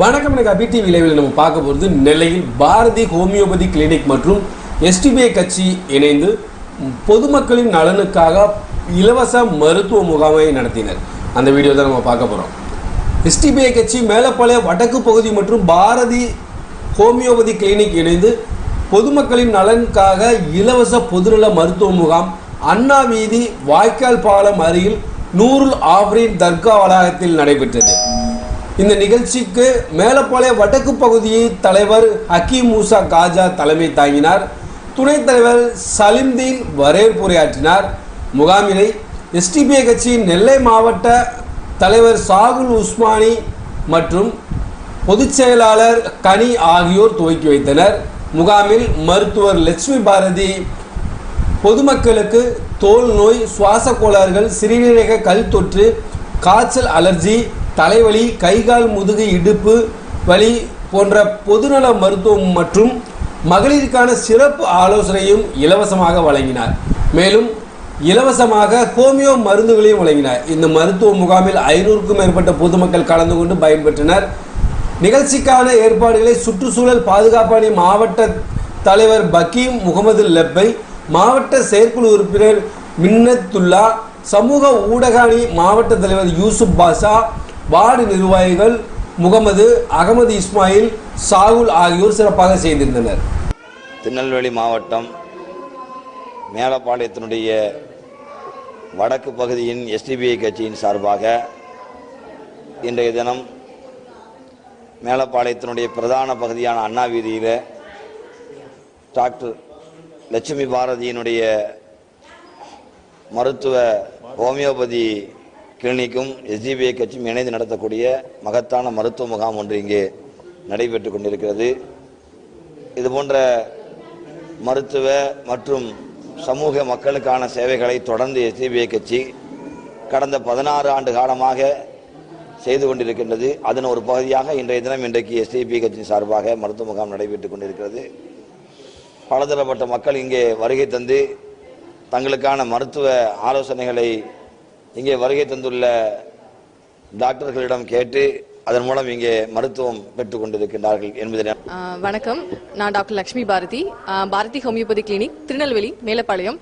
வணக்கம் எனக்கு அபி டிவி லைவில் நம்ம பார்க்க போகிறது நெல்லையில் பாரதி ஹோமியோபதி கிளினிக் மற்றும் எஸ்டிபிஐ கட்சி இணைந்து பொதுமக்களின் நலனுக்காக இலவச மருத்துவ முகாமை நடத்தினர். அந்த வீடியோ தான் நம்ம பார்க்க போகிறோம் எஸ்டிபிஐ கட்சி மேலப்பாளைய வடக்கு பகுதி மற்றும் பாரதி ஹோமியோபதி கிளினிக் இணைந்து பொதுமக்களின் நலனுக்காக இலவச பொதுநல மருத்துவ முகாம் அண்ணா வீதி வாய்க்கால் பாலம் அருகில் நூருல் ஆப்ரின் தர்கா வளாகத்தில் நடைபெற்றது. இந்த நிகழ்ச்சிக்கு மேலப்பாளைய வடக்கு பகுதியை தலைவர் ஹக்கீம் மூசா காஜா தலைமை தாங்கினார். துணைத் தலைவர் சலிம்தீன் வரவேற்புரையாற்றினார் முகாமினை எஸ்டிபிஐ கட்சியின் நெல்லை மாவட்ட தலைவர் சாகுல் உஸ்மானி மற்றும் பொதுச் செயலாளர் கனி ஆகியோர் துவக்கி வைத்தனர். முகாமில் மருத்துவர் லட்சுமி பாரதி பொதுமக்களுக்கு தோல் நோய் சுவாச கோளாறுகள் சிறுநீரக கல் தொற்று காய்ச்சல் அலர்ஜி தலைவலி கைகால் முதுகு இடுப்பு வலி போன்ற பொதுநல மருத்துவம் மற்றும் மகளிருக்கான சிறப்பு ஆலோசனையும் இலவசமாக வழங்கினார். மேலும் இலவசமாக ஹோமியோ மருந்துகளையும் வழங்கினார். இந்த மருத்துவ முகாமில் ஐநூறுக்கும் மேற்பட்ட பொதுமக்கள் கலந்து கொண்டு பயன்பெற்றனர். நிகழ்ச்சிக்கான ஏற்பாடுகளை சுற்றுச்சூழல் பாதுகாப்பு மாவட்ட தலைவர் பக்கீம் முகமது லெப்பை மாவட்ட செயற்குழு உறுப்பினர் மின்னத்துல்லா சமூக ஊடக அணி மாவட்ட தலைவர் யூசுப் பாஷா வார்டு நிர்வாகிகள் முகமது அகமது இஸ்மாயில் சாகுல் ஆகியோர் சிறப்பாக செய்திருந்தனர். திருநெல்வேலி மாவட்டம் மேலப்பாளையத்தினுடைய வடக்கு பகுதியின் எஸ்டிபிஐ கட்சியின் சார்பாக இன்றைய தினம் மேலப்பாளையத்தினுடைய பிரதான பகுதியான அண்ணா வீதியில் டாக்டர் லட்சுமி பாரதியினுடைய மருத்துவ ஹோமியோபதி கிளினிக்கும் எஸ்டிபிஐ கட்சியும் இணைந்து நடத்தக்கூடிய மகத்தான மருத்துவ முகாம் ஒன்று இங்கே நடைபெற்று கொண்டிருக்கிறது. இது போன்ற மருத்துவ மற்றும் சமூக மக்களுக்கான சேவைகளை தொடர்ந்து எஸ்டிபிஐ கட்சி கடந்த பதினாறு ஆண்டு காலமாக செய்து கொண்டிருக்கின்றது. அதன் ஒரு பகுதியாக இன்றைய தினம் இன்றைக்கு எஸ்டிபி கட்சியின் சார்பாக மருத்துவ முகாம் நடைபெற்று கொண்டிருக்கிறது. பலதரப்பட்ட மக்கள் இங்கே வருகை தந்து தங்களுக்கான மருத்துவ ஆலோசனைகளை இங்கே வருகை தந்துள்ள டாக்டர்களிடம் கேட்டு அதன் மூலம் இங்கே மருத்துவம் பெற்றுக் கொண்டிருக்கின்றார்கள் என்பதை வணக்கம். நான் doctor Lakshmi Bharathi. Bharathi homeopathy clinic Tirunelveli Melapalayam.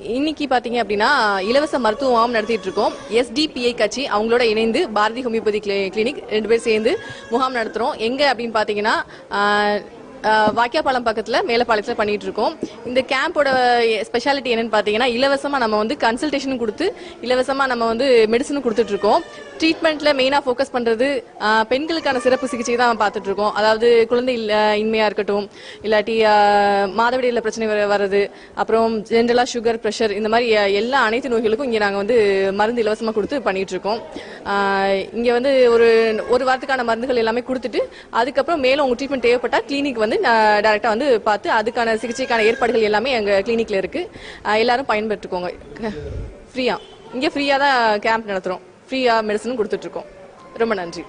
இன்னைக்கு பாத்தீங்க அப்படின்னா இலவச மருத்துவ முகாம் நடத்திட்டு இருக்கோம் எஸ்டிபிஐ கட்சி அவங்களோட இணைந்து பாரதி ஹோமியோபதி கிளி- கிளினிக் ரெண்டு பேர் சேர்ந்து முகாம் நடத்துறோம். எங்க அப்படின்னு பாத்தீங்கன்னா ஆ, பக்கத்தில் மேலப்பாளையத்தில் பக்கத்துல மேலப்பாளையத்துல பண்ணிட்டு இருக்கோம் இந்த கேம்போட ஸ்பெஷாலிட்டி என்னன்னு பாத்தீங்கன்னா இலவசமா நம்ம வந்து கன்சல்டேஷன் கொடுத்து இலவசமா நம்ம வந்து மெடிசனும் கொடுத்துட்டு இருக்கோம் ட்ரீட்மெண்ட்ல மெயினா ஃபோக்கஸ் பண்றது பெண்களுக்கான சிறப்பு சிகிச்சை தான் பார்த்துட்டு இருக்கோம் அதாவது குழந்தை இல்ல இன்மையா இருக்கட்டும் இல்லாட்டி ஆ, மாதவிடையில பிரச்சனை வர்றது அப்புறம் ஜென்ரலா சுகர் ப்ரெஷர் இந்த மாதிரி எல்லா அனைத்து நோய்களுக்கும் இங்க நாங்க வந்து மருந்து இலவசமா கொடுத்து பண்ணிட்டு இருக்கோம் இங்க வந்து ஒரு ஒரு வாரத்துக்கான மருந்துகள் எல்லாமே கொடுத்துட்டு அதுக்கப்புறம் மேலும் உங்க ட்ரீட்மெண்ட் தேவைப்பட்டா கிளினிக் வந்து டேரெக்டாக வந்து பார்த்து அதுக்கான சிகிச்சைக்கான ஏற்பாடுகள் எல்லாமே எங்கள் கிளினிக்ல இருக்குது எல்லாரும் பயன்பெற்றுக்கோங்க. ஃப்ரீயாக இங்கே ஃப்ரீயாக தான் கேம்ப் நடத்துகிறோம் ஃப்ரீயாக மெடிசனும் கொடுத்துட்ருக்கோம். ரொம்ப நன்றி.